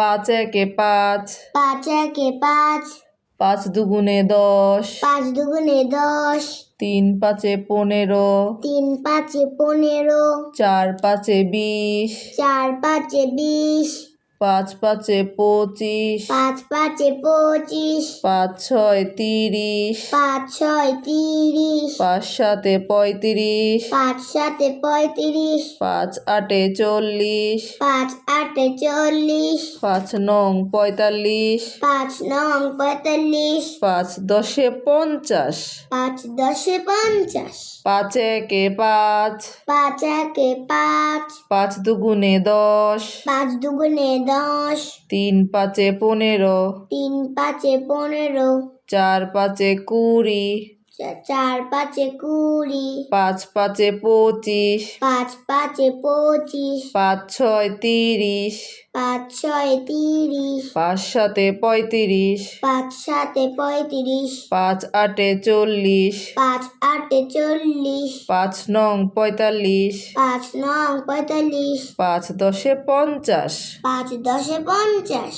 পাঁচ একে পাঁচ। পাঁচ একে পাঁচ। পাঁচ দুগুণে দশ। পাঁচ দুগুণে দশ। তিন পাঁচে পনেরো। তিন পাঁচে পনেরো। চার পাঁচে বিশ। চার পাঁচে বিশ। পাঁচ পাঁচে পঁচিশ পাঁচ পাঁচে পঁচিশ পাঁচ ছয় তিরিশ পাঁচ ছয় তিরিশ পাঁচ সাতে পঁয়ত্রিশ পাঁচ সাতে পঁয়ত্রিশ পাঁচ আটে চল্লিশ পাঁচ আটে চল্লিশ পাঁচ নং পঁয়তাল্লিশ পাঁচ নং পঁয়তাল্লিশ পাঁচ দশে পঞ্চাশ পাঁচ দশে পঞ্চাশ পাঁচ একে পাঁচ পাঁচ একে পাঁচ পাঁচ দুগুণে দশ পাঁচ দুগুণে দশ তিন পাঁচে পনেরো। তিন পাঁচে পনেরো। চার পাঁচে কুড়ি। চার পাঁচে কুড়ি। পাঁচ পাঁচে পঁচিশ। পাঁচ পাঁচে পঁচিশ। পাঁচ ছয় তিরিশ। পাঁচ ছয় তিরিশ। পাঁচ সাতে পঁয়ত্রিশ। পাঁচ সাতে পঁয়ত্রিশ। পাঁচ আটে চল্লিশ। পাঁচ আটে চল্লিশ পাঁচ নং পঁয়তাল্লিশ। পাঁচ নং পঁয়তাল্লিশ। পাঁচ দশে পঞ্চাশ। পাঁচ দশে পঞ্চাশ।